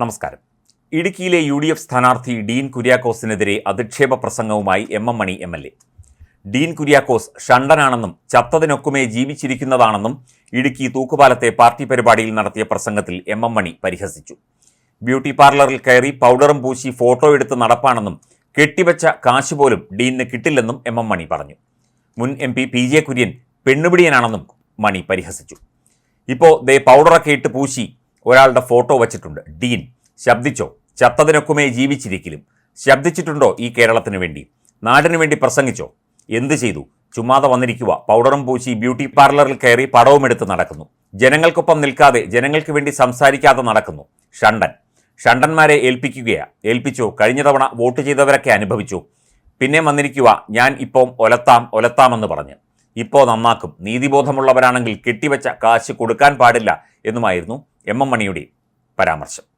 നമസ്കാരം. ഇടുക്കിയിലെ U D F സ്ഥാനാർത്ഥി ഡീൻ കുര്യാക്കോസിനെതിരെ അധിക്ഷേപ പ്രസംഗവുമായി M M Mani M L A. Dean Kuriakose ഷണ്ടനാണെന്നും ചത്തതിനൊക്കുമേ ജീവിച്ചിരിക്കുന്നതാണെന്നും ഇടുക്കി തൂക്കുപാലത്തെ പാർട്ടി പരിപാടിയിൽ നടത്തിയ പ്രസംഗത്തിൽ എം എം മണി പരിഹസിച്ചു. ബ്യൂട്ടി പാർലറിൽ കയറി പൗഡറും പൂശി ഫോട്ടോ എടുത്ത് നടപ്പാണെന്നും കെട്ടിവച്ച കാശ് പോലും ഡീനിന് കിട്ടില്ലെന്നും എം എം മണി പറഞ്ഞു. മുൻ M P P J Kurian പെണ്ണുപിടിയനാണെന്നും Mani പരിഹസിച്ചു. ഇപ്പോൾ ദേ പൗഡറൊക്കെ ഇട്ട് പൂശി ഒരാളുടെ ഫോട്ടോ വച്ചിട്ടുണ്ട്. ഡീൻ ശബ്ദിച്ചോ? ചത്തതിനൊക്കുമേ ജീവിച്ചിരിക്കലും. ശബ്ദിച്ചിട്ടുണ്ടോ ഈ കേരളത്തിന് വേണ്ടി? നാടിനു വേണ്ടി പ്രസംഗിച്ചോ? എന്ത് ചെയ്തു? ചുമ്മാതെ വന്നിരിക്കുക പൗഡറും പൂശി ബ്യൂട്ടി പാർലറിൽ കയറി പടവുമെടുത്ത് നടക്കുന്നു. ജനങ്ങൾക്കൊപ്പം നിൽക്കാതെ ജനങ്ങൾക്ക് വേണ്ടി സംസാരിക്കാതെ നടക്കുന്നു. ഷണ്ടൻ. ഷണ്ടന്മാരെ ഏൽപ്പിക്കുകയാണ് ഏൽപ്പിച്ചു. കഴിഞ്ഞ തവണ വോട്ട് ചെയ്തവരൊക്കെ അനുഭവിച്ചു. പിന്നെ വന്നിരിക്കുക ഞാൻ ഇപ്പം ഒലത്താം ഒലത്താമെന്ന് പറഞ്ഞ്. ഇപ്പോൾ നന്നാക്കും. നീതിബോധമുള്ളവരാണെങ്കിൽ കെട്ടിവെച്ച കാശ് കൊടുക്കാൻ പാടില്ല എന്നുമായിരുന്നു എം എം മണിയുടെ പരാമർശം.